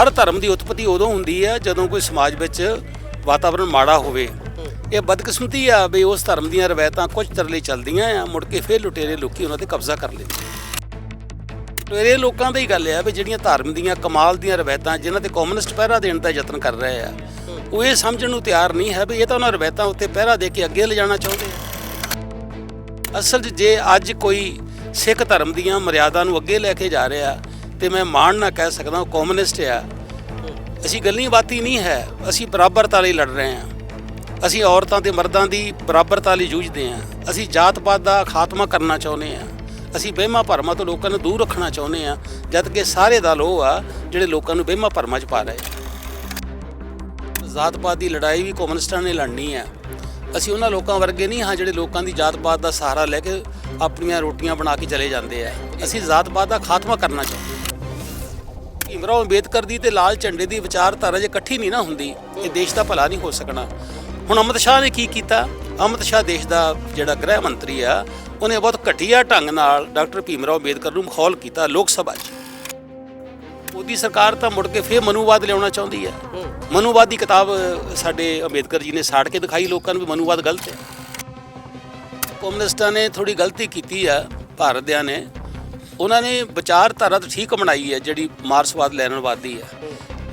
ਹਰ ਧਰਮ ਦੀ ਉਤਪਤੀ ਉਦੋਂ ਹੁੰਦੀ ਹੈ ਜਦੋਂ ਕੋਈ ਸਮਾਜ ਵਿੱਚ ਵਾਤਾਵਰਣ ਮਾੜਾ ਹੋਵੇ। ਇਹ ਬਦਕਿਸਮਤੀ ਆ ਵੀ ਉਸ ਧਰਮ ਦੀਆਂ ਰਵਾਇਤਾਂ ਕੁਝ ਤਰਲੇ ਚੱਲਦੀਆਂ ਆ, ਮੁੜ ਕੇ ਫਿਰ ਲੁਟੇਰੇ ਲੋਕੀ ਉਹਨਾਂ ਤੇ ਕਬਜ਼ਾ ਕਰ ਲੈਂਦੇ ਲੁਟੇਰੇ ਲੋਕਾਂ ਦੀ ਗੱਲ ਆ ਵੀ ਜਿਹੜੀਆਂ ਧਰਮ ਦੀਆਂ, ਕਮਾਲ ਦੀਆਂ ਰਵਾਇਤਾਂ ਜਿਨ੍ਹਾਂ ਤੇ ਕਮਿਊਨਿਸਟ ਪਹਿਰਾ ਦੇਣ ਦਾ ਯਤਨ ਕਰ ਰਹੇ ਆ, ਉਹ ਇਹ ਸਮਝਣ ਨੂੰ ਤਿਆਰ ਨਹੀਂ ਹੈ ਵੀ ਇਹ ਤਾਂ ਉਹਨਾਂ ਰਵਾਇਤਾਂ ਉੱਤੇ ਪਹਿਰਾ ਦੇ ਕੇ ਅੱਗੇ ਲਿਜਾਣਾ ਚਾਹੁੰਦੇ ਆ। ਅਸਲ 'ਚ ਜੇ ਅੱਜ ਕੋਈ ਸਿੱਖ ਧਰਮ ਦੀਆਂ ਮਰਿਆਦਾ ਨੂੰ ਅੱਗੇ ਲੈ ਕੇ ਜਾ ਰਿਹਾ ਤੇ ਮੈਂ ਮਾਣ ਨਾ ਕਹਿ ਸਕਦਾ ਉਹ ਕਮਿਊਨਿਸਟ ਆ ਅਸੀਂ ਗੱਲੀ ਬਾਤੀ ਨਹੀਂ ਹੈ, ਅਸੀਂ ਬਰਾਬਰਤਾ ਲਈ ਲੜ ਰਹੇ ਹਾਂ। ਅਸੀਂ ਔਰਤਾਂ ਤੇ ਮਰਦਾਂ ਦੀ ਬਰਾਬਰਤਾ ਲਈ ਜੂਝਦੇ ਹਾਂ। ਅਸੀਂ ਜਾਤ ਪਾਤ ਦਾ ਖਾਤਮਾ ਕਰਨਾ ਚਾਹੁੰਦੇ ਹਾਂ। ਅਸੀਂ ਵਹਿਮਾਂ ਭਰਮਾਂ ਤੋਂ ਲੋਕਾਂ ਨੂੰ ਦੂਰ ਰੱਖਣਾ ਚਾਹੁੰਦੇ ਹਾਂ, ਜਦ ਕਿ ਸਾਰੇ ਦਲ ਉਹ ਆ, ਜਿਹੜੇ ਲੋਕਾਂ ਨੂੰ ਵਹਿਮਾਂ ਭਰਮਾਂ 'ਚ ਪਾ ਰਹੇ ਜਾਤ ਪਾਤ ਦੀ ਲੜਾਈ ਵੀ ਕਮਿਊਨਿਸਟਾਂ ਨੇ ਲੜਨੀ ਹੈ। ਅਸੀਂ ਉਹਨਾਂ ਲੋਕਾਂ ਵਰਗੇ ਨਹੀਂ ਹਾਂ, ਜਿਹੜੇ ਲੋਕਾਂ ਦੀ ਜਾਤ ਪਾਤ ਦਾ ਸਹਾਰਾ ਲੈ ਕੇ ਆਪਣੀਆਂ ਰੋਟੀਆਂ ਬਣਾ ਕੇ ਚਲੇ ਜਾਂਦੇ ਆ। ਅਸੀਂ ਜਾਤ ਪਾਤ ਦਾ ਖਾਤਮਾ ਕਰਨਾ ਚਾਹੁੰਦੇ ਭੀਮਰਾਓ ਅੰਬੇਦਕਰ ਦੀ ਤੇ ਲਾਲ ਝੰਡੇ ਦੀ ਵਿਚਾਰਧਾਰਾ ਜੇ ਇਕੱਠੀ ਨਹੀਂ ਨਾ ਹੁੰਦੀ ਇਹ ਦੇਸ਼ ਦਾ ਭਲਾ ਨਹੀਂ ਹੋ ਸਕਣਾ। ਹੁਣ ਅਮਿਤ ਸ਼ਾਹ ਨੇ ਕੀ ਕੀਤਾ? ਅਮਿਤ ਸ਼ਾਹ ਦੇਸ਼ ਦਾ ਜਿਹੜਾ ਗ੍ਰਹਿ ਮੰਤਰੀ ਆ ਉਹਨੇ ਬਹੁਤ ਘਟੀਆ ਢੰਗ ਨਾਲ ਡਾਕਟਰ ਭੀਮਰਾਓ ਅੰਬੇਦਕਰ ਨੂੰ ਮਖੌਲ ਕੀਤਾ ਲੋਕ ਸਭਾ 'ਚ। ਉਹਦੀ ਸਰਕਾਰ ਤਾਂ ਮੁੜ ਕੇ ਫੇਰ ਮਨੂਵਾਦ ਲਿਆਉਣਾ ਚਾਹੁੰਦੀ ਹੈ। ਮਨੂਵਾਦ ਦੀ ਕਿਤਾਬ ਸਾਡੇ ਅੰਬੇਦਕਰ ਜੀ ਨੇ ਸਾੜ ਕੇ ਦਿਖਾਈ ਲੋਕਾਂ ਨੂੰ ਵੀ ਮਨੂਵਾਦ ਗਲਤ ਹੈ। ਕਮਿਊਨਿਸਟਾਂ ਨੇ ਥੋੜੀ ਗਲਤੀ ਕੀਤੀ ਆ ਭਾਰਤ ਦਿਆਂ ਨੇ। ਉਹਨਾਂ ਨੇ ਵਿਚਾਰਧਾਰਾ ਤਾਂ ਠੀਕ ਬਣਾਈ ਹੈ, ਜਿਹੜੀ ਮਾਰਕਸਵਾਦ ਲੈਣਵਾਦੀ ਹੈ।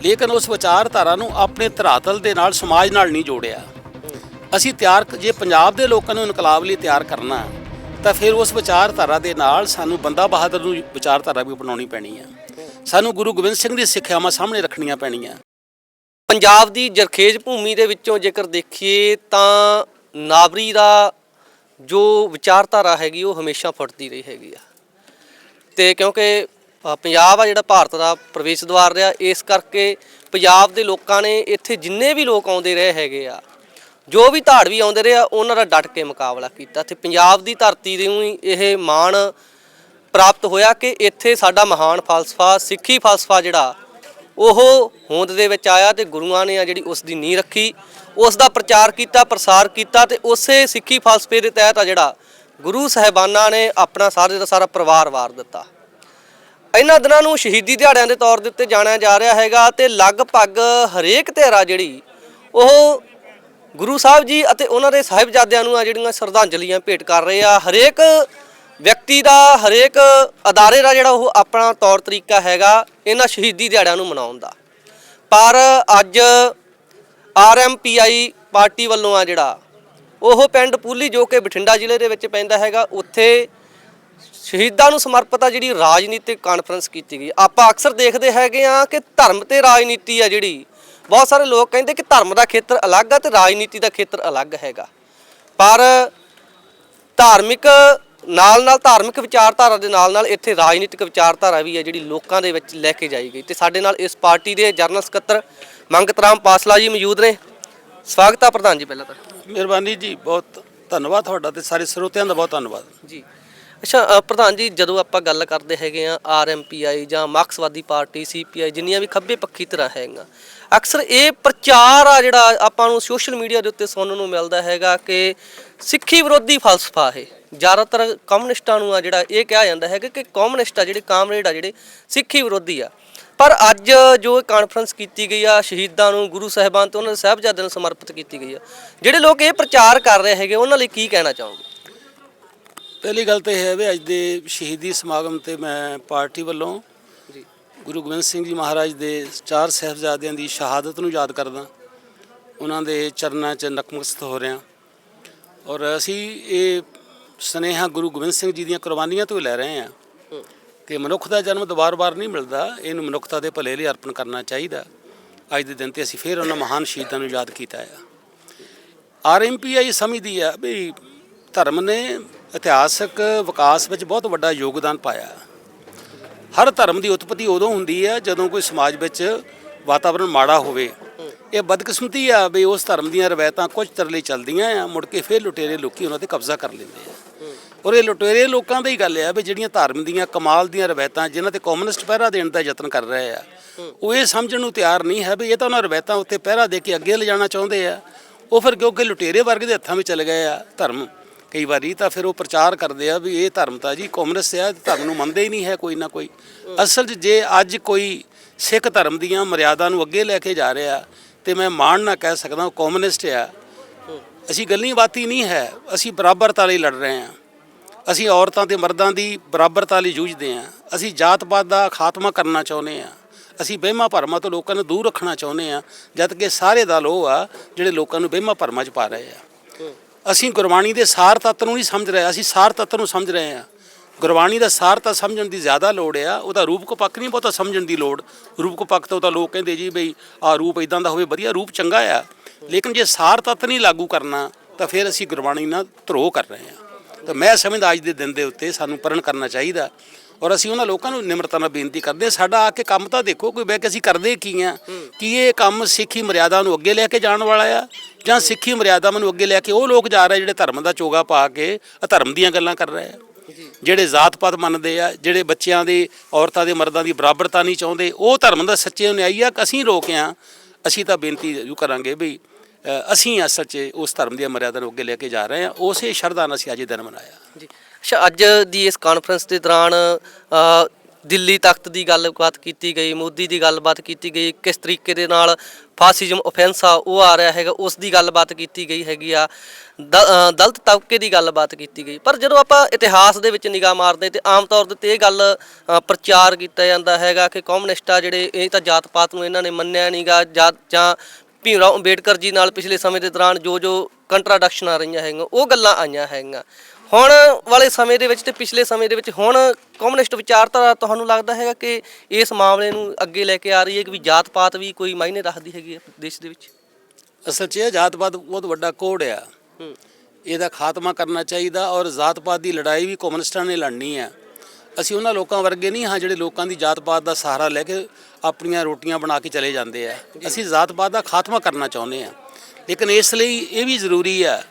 ਲੇਕਿਨ ਉਸ ਵਿਚਾਰਧਾਰਾ ਨੂੰ ਆਪਣੇ ਧਰਾਤਲ ਦੇ ਨਾਲ ਸਮਾਜ ਨਾਲ ਨਹੀਂ ਜੋੜਿਆ। ਅਸੀਂ ਤਿਆਰ ਜੇ ਪੰਜਾਬ ਦੇ ਲੋਕਾਂ ਨੂੰ ਇਨਕਲਾਬ ਲਈ ਤਿਆਰ ਕਰਨਾ ਤਾਂ ਫਿਰ ਉਸ ਵਿਚਾਰਧਾਰਾ ਦੇ ਨਾਲ ਸਾਨੂੰ ਬੰਦਾ ਬਹਾਦਰ ਨੂੰ ਵਿਚਾਰਧਾਰਾ ਵੀ ਬਣਾਉਣੀ ਪੈਣੀ ਹੈ। ਸਾਨੂੰ ਗੁਰੂ ਗੋਬਿੰਦ ਸਿੰਘ ਦੀ ਸਿੱਖਿਆਵਾਂ ਸਾਹਮਣੇ ਰੱਖਣੀਆਂ ਪੈਣੀਆਂ। ਪੰਜਾਬ ਦੀ ਜਰਖੇਜ ਭੂਮੀ ਦੇ ਵਿੱਚੋਂ ਜੇਕਰ ਦੇਖੀਏ, ਤਾਂ ਨਾਵਰੀ ਦਾ ਜੋ ਵਿਚਾਰਧਾਰਾ ਹੈਗੀ, ਉਹ ਹਮੇਸ਼ਾ ਫਟਦੀ ਰਹੀ ਹੈਗੀ ਆ। ਤੇ ਕਿਉਂਕਿ ਅ, ਪੰਜਾਬ ਆ ਜਿਹੜਾ ਭਾਰਤ ਦਾ ਪ੍ਰਵੇਸ਼ ਦੁਆਰ ਰਿਹਾ ਇਸ ਕਰਕੇ ਪੰਜਾਬ ਦੇ ਲੋਕਾਂ ਨੇ ਇੱਥੇ ਜਿੰਨੇ ਵੀ ਲੋਕ ਆਉਂਦੇ ਰਹੇ ਹੈਗੇ ਆ ਜੋ ਵੀ ਧਾੜਵੀ ਆਉਂਦੇ ਰਹੇ ਆ ਉਹਨਾਂ ਦਾ ਡਟ ਕੇ ਮੁਕਾਬਲਾ ਕੀਤਾ। ਤੇ ਪੰਜਾਬ ਦੀ ਧਰਤੀ ਨੂੰ ਹੀ ਇਹ ਮਾਣ ਪ੍ਰਾਪਤ ਹੋਇਆ ਕਿ ਇੱਥੇ ਸਾਡਾ ਮਹਾਨ ਫਲਸਫਾ ਸਿੱਖੀ ਫਲਸਫਾ ਜਿਹੜਾ ਉਹ ਹੋਂਦ ਦੇ ਵਿੱਚ ਆਇਆ ਤੇ ਗੁਰੂਆਂ ਨੇ ਆ ਜਿਹੜੀ ਉਸ ਦੀ ਨੀਂਹ ਰੱਖੀ ਉਸ ਦਾ ਪ੍ਰਚਾਰ ਕੀਤਾ ਪ੍ਰਸਾਰ ਕੀਤਾ ਤੇ ਉਸੇ ਸਿੱਖੀ ਫਲਸਫੇ ਦੇ ਤਹਿਤ ਆ ਜਿਹੜਾ ਗੁਰੂ ਸਾਹਿਬਾਨਾਂ ਨੇ ਆਪਣਾ ਸਾਰੇ ਦਾ ਸਾਰਾ ਪਰਿਵਾਰ ਵਾਰ ਦਿੱਤਾ। ਇਹਨਾਂ ਦਿਨਾਂ ਨੂੰ ਸ਼ਹੀਦੀ ਦਿਹਾੜਿਆਂ ਦੇ ਤੌਰ ਦੇ ਉੱਤੇ ਜਾਣਿਆ ਜਾ ਰਿਹਾ ਹੈਗਾ ਤੇ ਲਗਭਗ ਹਰੇਕ ਧਿਆਰਾ ਜਿਹੜੀ ਉਹ ਗੁਰੂ ਸਾਹਿਬ ਜੀ ਅਤੇ ਉਹਨਾਂ ਦੇ ਸਾਹਿਬਜ਼ਾਦਿਆਂ ਨੂੰ ਆ ਜਿਹੜੀਆਂ ਸ਼ਰਧਾਂਜਲੀਆਂ ਭੇਟ ਕਰ ਰਹੇ ਆ। ਹਰੇਕ ਵਿਅਕਤੀ ਦਾ, ਹਰੇਕ ਅਦਾਰੇ ਦਾ ਜਿਹੜਾ ਉਹ ਆਪਣਾ ਤੌਰ ਤਰੀਕਾ ਹੈਗਾ ਇਹਨਾਂ ਸ਼ਹੀਦੀ ਦਿਹਾੜਿਆਂ ਨੂੰ ਮਨਾਉਣ ਦਾ। ਪਰ ਅੱਜ ਆਰਐਮਪੀਆਈ ਪਾਰਟੀ ਵੱਲੋਂ ਆ ਜਿਹੜਾ ਉਹ ਪਿੰਡ ਪੂਲੀ ਜੋ ਕਿ ਬਠਿੰਡਾ ਜ਼ਿਲ੍ਹੇ ਦੇ ਵਿੱਚ ਪੈਂਦਾ ਹੈਗਾ, ਉੱਥੇ ਸ਼ਹੀਦਾਂ ਨੂੰ ਸਮਰਪਿਤ ਆ ਜਿਹੜੀ ਰਾਜਨੀਤਿਕ ਕਾਨਫਰੰਸ ਕੀਤੀ ਗਈ। ਆਪਾਂ ਅਕਸਰ ਦੇਖਦੇ ਹੈਗੇ ਆ ਕਿ ਧਰਮ ਤੇ ਰਾਜਨੀਤੀ ਆ ਜਿਹੜੀ, ਬਹੁਤ ਸਾਰੇ ਲੋਕ ਕਹਿੰਦੇ ਕਿ ਧਰਮ ਦਾ ਖੇਤਰ ਅਲੱਗ ਆ ਤੇ ਰਾਜਨੀਤੀ ਦਾ ਖੇਤਰ ਅਲੱਗ ਹੈਗਾ। ਪਰ ਧਾਰਮਿਕ ਨਾਲ ਨਾਲ ਧਾਰਮਿਕ ਵਿਚਾਰਧਾਰਾ ਦੇ ਨਾਲ ਨਾਲ ਇੱਥੇ ਰਾਜਨੀਤਿਕ ਵਿਚਾਰਧਾਰਾ ਵੀ ਹੈ ਜਿਹੜੀ ਲੋਕਾਂ ਦੇ ਵਿੱਚ ਲੈ ਕੇ ਜਾਈ ਗਈ। ਤੇ ਸਾਡੇ ਨਾਲ ਇਸ ਪਾਰਟੀ ਦੇ ਜਨਰਲ ਸਕੱਤਰ ਮੰਗਤ ਰਾਮ ਪਾਸਲਾ ਜੀ ਮੌਜੂਦ ਨੇ। ਸਵਾਗਤ ਆ ਪ੍ਰਧਾਨ ਜੀ ਪਹਿਲਾਂ ਤਾਂ। ਮਿਹਰਬਾਨੀ ਜੀ, ਬਹੁਤ ਧੰਨਵਾਦ ਤੁਹਾਡਾ ਤੇ ਸਾਰੇ ਸਰੋਤਿਆਂ ਦਾ ਬਹੁਤ ਧੰਨਵਾਦ। ਜੀ। ਅੱਛਾ ਪ੍ਰਧਾਨ ਜੀ, ਜਦੋਂ ਆਪਾਂ ਗੱਲ ਕਰਦੇ ਹੈਗੇ ਆ ਆਰਐਮਪੀਆਈ ਜਾਂ ਮਾਰਕਸਵਾਦੀ ਪਾਰਟੀ ਸੀਪੀਆਈ ਜਿੰਨੀਆਂ ਵੀ ਖੱਬੇ ਪੱਖੀ ਤਰ੍ਹਾਂ ਹੈਗੀਆਂ, ਅਕਸਰ ਇਹ ਪ੍ਰਚਾਰ ਆ ਜਿਹੜਾ ਆਪਾਂ ਨੂੰ ਸੋਸ਼ਲ ਮੀਡੀਆ ਦੇ ਉੱਤੇ ਸੁਣਨ ਨੂੰ ਮਿਲਦਾ ਹੈਗਾ ਕਿ ਸਿੱਖੀ ਵਿਰੋਧੀ ਫਲਸਫਾ ਹੈ ਜ਼ਿਆਦਾਤਰ ਕਮਿਊਨਿਸਟਾਂ ਨੂੰ ਆ ਜਿਹੜਾ ਇਹ ਕਿਹਾ ਜਾਂਦਾ ਹੈਗਾ ਕਿ ਕਮਿਊਨਿਸਟ ਆ ਜਿਹੜੇ, ਕਾਮਰੇਡ ਆ ਜਿਹੜੇ ਸਿੱਖੀ ਵਿਰੋਧੀ ਆ। ਪਰ ਅੱਜ ਜੋ ਕਾਨਫਰੰਸ ਕੀਤੀ ਗਈ ਆ ਸ਼ਹੀਦਾਂ ਨੂੰ ਗੁਰੂ ਸਾਹਿਬਾਨ ਤੇ ਉਹਨਾਂ ਦੇ ਸਾਹਿਬਜ਼ਾਦਿਆਂ ਨੂੰ ਸਮਰਪਿਤ ਕੀਤੀ ਗਈ ਆ ਜਿਹੜੇ ਲੋਕ ਇਹ ਪ੍ਰਚਾਰ ਕਰ ਰਹੇ ਹੈਗੇ ਉਹਨਾਂ ਲਈ ਕੀ ਕਹਿਣਾ ਚਾਹੋਗੇ? ਪਹਿਲੀ ਗੱਲ ਤਾਂ ਇਹ ਹੈ ਵੀ ਅੱਜ ਦੇ ਸ਼ਹੀਦੀ ਸਮਾਗਮ ਤੇ ਮੈਂ ਪਾਰਟੀ ਵੱਲੋਂ ਗੁਰੂ ਗੋਬਿੰਦ ਸਿੰਘ ਜੀ ਮਹਾਰਾਜ ਦੇ ਚਾਰ ਸਾਹਿਬਜ਼ਾਦਿਆਂ ਦੀ ਸ਼ਹਾਦਤ ਨੂੰ ਯਾਦ ਕਰਦਾ। ਉਹਨਾਂ ਦੇ ਚਰਨਾਂ 'ਚ ਨਕਮਸਤ ਹੋ ਰਿਹਾ। ਔਰ ਅਸੀਂ ਇਹ ਸਨੇਹਾ ਗੁਰੂ ਗੋਬਿੰਦ ਸਿੰਘ ਜੀ ਦੀਆਂ ਕੁਰਬਾਨੀਆਂ ਤੋਂ ਹੀ ਲੈ ਰਹੇ ਹਾਂ। ਕਿ ਮਨੁੱਖ ਦਾ ਜਨਮ ਦੁਬਾਰ-ਬਾਰ ਨਹੀਂ ਮਿਲਦਾ। ਇਹਨੂੰ ਮਨੁੱਖਤਾ ਦੇ ਭਲੇ ਲਈ ਅਰਪਣ ਕਰਨਾ ਚਾਹੀਦਾ। ਅੱਜ ਦੇ ਦਿਨ ਤੇ ਅਸੀਂ ਫੇਰ ਉਹਨਾਂ ਮਹਾਨ ਸ਼ਹੀਦਾਂ ਨੂੰ ਯਾਦ ਕੀਤਾ ਹੈ ਆਰਐਮਪੀਆਈ ਸਮਝਦੀ ਆ ਵੀ ਧਰਮ ਨੇ ਇਤਿਹਾਸਕ ਵਿਕਾਸ ਵਿੱਚ ਬਹੁਤ ਵੱਡਾ ਯੋਗਦਾਨ ਪਾਇਆ। ਹਰ ਧਰਮ ਦੀ ਉਤਪਤੀ ਉਦੋਂ ਹੁੰਦੀ ਹੈ ਜਦੋਂ ਕੋਈ ਸਮਾਜ ਵਿੱਚ ਵਾਤਾਵਰਣ ਮਾੜਾ ਹੋਵੇ। ਇਹ ਬਦਕਿਸਮਤੀ ਆ ਵੀ ਉਸ ਧਰਮ ਦੀਆਂ ਰਵਾਇਤਾਂ ਕੁਝ ਤਰਲੇ ਚੱਲਦੀਆਂ ਆ, ਮੁੜ ਕੇ ਫਿਰ ਲੁਟੇਰੇ ਲੋਕੀ ਉਹਨਾਂ ਤੇ ਕਬਜ਼ਾ ਕਰ ਲੈਂਦੇ ਆ। ਔਰ ਇਹ ਲੁਟੇਰੇ ਲੋਕਾਂ ਦੀ ਹੀ ਗੱਲ ਆ ਵੀ ਜਿਹੜੀਆਂ ਧਰਮ ਦੀਆਂ ਕਮਾਲ ਦੀਆਂ ਰਵਾਇਤਾਂ ਜਿਨ੍ਹਾਂ ਤੇ ਕਮਿਊਨਿਸਟ ਪਹਿਰਾ ਦੇਣ ਦਾ ਯਤਨ ਕਰ ਰਹੇ ਆ, ਉਹ ਇਹ ਸਮਝਣ ਨੂੰ ਤਿਆਰ ਨਹੀਂ ਹੈ ਵੀ ਇਹ ਤਾਂ ਉਹਨਾਂ ਰਵਾਇਤਾਂ ਉੱਤੇ ਪਹਿਰਾ ਦੇ ਕੇ ਅੱਗੇ ਲਿਜਾਣਾ ਚਾਹੁੰਦੇ ਆ। ਉਹ ਫਿਰ ਕਿਉਂਕਿ ਲੁਟੇਰੇ ਵਰਗ ਦੇ ਹੱਥਾਂ ਵਿੱਚ ਚਲੇ ਗਏ ਆ ਧਰਮ, ਕਈ ਵਾਰੀ ਤਾਂ ਫਿਰ ਉਹ ਪ੍ਰਚਾਰ ਕਰਦੇ ਆ ਵੀ ਇਹ ਧਰਮ ਤਾਂ ਜੀ ਕਮਿਊਨਿਸਟ ਆ, ਧਰਮ ਨੂੰ ਮੰਨਦੇ ਹੀ ਨਹੀਂ ਹੈ ਕੋਈ ਨਾ ਕੋਈ। ਅਸਲ 'ਚ ਜੇ ਅੱਜ ਕੋਈ ਸਿੱਖ ਧਰਮ ਦੀਆਂ ਮਰਿਆਦਾ ਨੂੰ ਅੱਗੇ ਲੈ ਕੇ ਜਾ ਰਿਹਾ ਤੇ ਮੈਂ ਮਾਣ ਨਾ ਕਹਿ ਸਕਦਾ ਉਹ ਕਮਿਊਨਿਸਟ ਆ, ਅਸੀਂ ਗੱਲੀ ਬਾਤੀ ਨਹੀਂ ਹੈ, ਅਸੀਂ ਬਰਾਬਰਤਾ ਲਈ ਲੜ ਰਹੇ ਹਾਂ ਅਸੀਂ ਔਰਤਾਂ ਤੇ ਮਰਦਾਂ ਦੀ ਬਰਾਬਰਤਾ ਲਈ ਜੂਝਦੇ ਹਾਂ। ਅਸੀਂ ਜਾਤ-ਪਾਤ ਦਾ ਖਾਤਮਾ ਕਰਨਾ ਚਾਹੁੰਦੇ ਹਾਂ। ਅਸੀਂ ਵਹਿਮਾਂ ਭਰਮਾਂ ਤੋਂ ਲੋਕਾਂ ਨੂੰ ਦੂਰ ਰੱਖਣਾ ਚਾਹੁੰਦੇ ਹਾਂ, ਜਦ ਕਿ ਸਾਰੇ ਦਲ ਉਹ ਆ ਜਿਹੜੇ ਲੋਕਾਂ ਨੂੰ ਵਹਿਮਾਂ ਭਰਮਾਂ 'ਚ ਪਾ ਰਹੇ ਆ। ਅਸੀਂ ਗੁਰਬਾਣੀ ਦੇ ਸਾਰ ਤੱਤ ਨੂੰ ਨਹੀਂ ਸਮਝ ਰਹੇ, ਅਸੀਂ ਸਾਰ ਤੱਤ ਨੂੰ ਸਮਝ ਰਹੇ ਹਾਂ। ਗੁਰਬਾਣੀ ਦਾ ਸਾਰ ਤਾਂ ਸਮਝਣ ਦੀ ਜ਼ਿਆਦਾ ਲੋੜ ਆ, ਉਹਦਾ ਰੂਪ ਕੋ ਨਹੀਂ, ਬਹੁਤਾ ਸਮਝਣ ਦੀ ਲੋੜ। ਰੂਪ ਕੋ ਪੱਕ ਤੋਂ ਤਾਂ ਲੋਕ ਕਹਿੰਦੇ ਜੀ ਬਈ ਆ ਰੂਪ ਇਦਾਂ ਦਾ ਹੋਵੇ, ਵਧੀਆ ਰੂਪ ਚੰਗਾ ਆ। ਲੇਕਿਨ ਜੇ ਸਾਰ ਤੱਤ ਨਹੀਂ ਲਾਗੂ ਕਰਨਾ, ਤਾਂ ਫਿਰ ਅਸੀਂ ਗੁਰਬਾਣੀ ਨਾਲ ਧਰੋਹ ਕਰ ਰਹੇ ਹਾਂ। ਤਾਂ ਮੈਂ ਸਮਝਦਾ ਅੱਜ ਦੇ ਦਿਨ ਦੇ ਉੱਤੇ ਸਾਨੂੰ ਪਰਨ ਕਰਨਾ ਚਾਹੀਦਾ। ਔਰ ਅਸੀਂ ਉਹਨਾਂ ਲੋਕਾਂ ਨੂੰ ਨਿਮਰਤਾ ਨਾਲ ਬੇਨਤੀ ਕਰਦੇ ਹਾਂ, ਸਾਡਾ ਆ ਕੇ ਕੰਮ ਤਾਂ ਦੇਖੋ ਕੋਈ ਬਹਿ ਕੇ ਅਸੀਂ ਕਰਦੇ ਕੀ ਆ? ਕੀ ਇਹ ਕੰਮ ਸਿੱਖੀ ਮਰਿਆਦਾ ਨੂੰ ਅੱਗੇ ਲੈ ਕੇ ਜਾਣ ਵਾਲਾ ਆ? ਜਾਂ ਸਿੱਖੀ ਮਰਿਆਦਾ ਨੂੰ ਅੱਗੇ ਲੈ ਕੇ ਉਹ ਲੋਕ ਜਾ ਰਹੇ ਜਿਹੜੇ ਧਰਮ ਦਾ ਚੋਗਾ ਪਾ ਕੇ ਅਧਰਮ ਦੀਆਂ ਗੱਲਾਂ ਕਰ ਰਹੇ ਆ? ਜਿਹੜੇ ਜ਼ਾਤ-ਪਾਤ ਮੰਨਦੇ ਆ ਜਿਹੜੇ ਬੱਚਿਆਂ ਦੇ ਔਰਤਾਂ ਦੇ ਮਰਦਾਂ ਦੀ ਬਰਾਬਰਤਾ ਨਹੀਂ ਚਾਹੁੰਦੇ ਉਹ ਧਰਮ ਦਾ ਸੱਚੇ ਨਿਆਈ ਆ ਅਸੀਂ ਰੋਕ ਆ। ਅਸੀਂ ਤਾਂ ਬੇਨਤੀ ਜ਼ਰੂਰ ਕਰਾਂਗੇ ਵੀ ਅਸੀਂ ਅਸਲ 'ਚ ਉਸ ਧਰਮ ਦੀਆਂ ਮਰਿਆਦਾ ਨੂੰ ਅੱਗੇ ਲੈ ਕੇ ਜਾ ਰਹੇ ਹਾਂ। ਉਸੇ ਸ਼ਰਧਾ ਨਾਲ ਅਸੀਂ ਅੱਜ ਇਹ ਦਿਨ ਮਨਾਇਆ। ਜੀ। ਅੱਛਾ, ਅੱਜ ਦੀ ਇਸ ਕਾਨਫਰੰਸ ਦੇ ਦੌਰਾਨ ਦਿੱਲੀ ਤਖਤ ਦੀ ਗੱਲਬਾਤ ਕੀਤੀ ਗਈ, ਮੋਦੀ ਦੀ ਗੱਲਬਾਤ ਕੀਤੀ ਗਈ। ਕਿਸ ਤਰੀਕੇ ਦੇ ਨਾਲ ਫਾਸਿਜ਼ਮ ਆਫੈਂਸ ਆ, ਉਹ ਆ ਰਿਹਾ ਹੈਗਾ, ਉਸ ਦੀ ਗੱਲਬਾਤ ਕੀਤੀ ਗਈ ਹੈਗੀ ਆ। ਦਲਤ ਤਬਕੇ ਦੀ ਗੱਲਬਾਤ ਕੀਤੀ ਗਈ। ਪਰ ਜਦੋਂ ਆਪਾਂ ਇਤਿਹਾਸ ਦੇ ਵਿੱਚ ਨਿਗਾਹ ਮਾਰਦੇ ਤੇ ਆਮ ਤੌਰ ਦੇ ਤੇ ਇਹ ਗੱਲ ਪ੍ਰਚਾਰ ਕੀਤਾ ਜਾਂਦਾ ਹੈਗਾ ਕਿ ਕਮਿਊਨਿਸਟ ਆ ਜਿਹੜੇ, ਇਹ ਤਾਂ ਜਾਤ ਪਾਤ ਨੂੰ ਇਹਨਾਂ ਨੇ ਮੰਨਿਆ ਨਹੀਂਗਾ ਜਾਂ ਜਾਂ ਭੀਮਰਾਓ ਅੰਬੇਡਕਰ ਜੀ ਨਾਲ ਪਿਛਲੇ ਸਮੇਂ ਦੇ ਦੌਰਾਨ ਜੋ ਜੋ ਕੰਟਰਾਡਿਕਸ਼ਨ ਆ ਰਹੀਆਂ ਹੈਗੀਆਂ ਉਹ ਗੱਲਾਂ ਆਈਆਂ ਹੈਗੀਆਂ। ਹੁਣ ਵਾਲੇ ਸਮੇਂ ਦੇ ਵਿੱਚ ਤੇ ਪਿਛਲੇ ਸਮੇਂ ਦੇ ਵਿੱਚ ਹੁਣ ਕਮਿਊਨਿਸਟ ਵਿਚਾਰਧਾਰਾ ਤੁਹਾਨੂੰ ਲੱਗਦਾ ਹੈਗਾ ਕਿ ਇਸ ਮਾਮਲੇ ਨੂੰ ਅੱਗੇ ਲੈ ਕੇ ਆ ਰਹੀ ਹੈ ਕਿ ਵੀ ਜਾਤ ਪਾਤ ਵੀ ਕੋਈ ਮਾਇਨੇ ਰੱਖਦੀ ਹੈਗੀ ਹੈ ਦੇਸ਼ ਦੇ ਵਿੱਚ? ਅਸਲ 'ਚ ਇਹ ਜਾਤ-ਪਾਤ ਬਹੁਤ ਵੱਡਾ ਕੋੜ ਆ। ਇਹਦਾ ਖਾਤਮਾ ਕਰਨਾ ਚਾਹੀਦਾ ਔਰ ਜਾਤ-ਪਾਤ ਦੀ ਲੜਾਈ ਵੀ ਕਮਿਊਨਿਸਟਾਂ ਨੇ ਲੜਨੀ ਆ। ਅਸੀਂ ਉਹਨਾਂ ਲੋਕਾਂ ਵਰਗੇ ਨਹੀਂ ਹਾਂ ਜਿਹੜੇ ਲੋਕਾਂ ਦੀ ਜਾਤ-ਪਾਤ ਦਾ ਸਹਾਰਾ ਲੈ ਕੇ ਆਪਣੀਆਂ ਰੋਟੀਆਂ ਬਣਾ ਕੇ ਚਲੇ ਜਾਂਦੇ ਆ। ਅਸੀਂ ਜਾਤ-ਪਾਤ ਦਾ ਖਾਤਮਾ ਕਰਨਾ ਚਾਹੁੰਦੇ ਆ। ਲੇਕਿਨ ਇਸ ਲਈ ਇਹ ਵੀ ਜ਼ਰੂਰੀ ਆ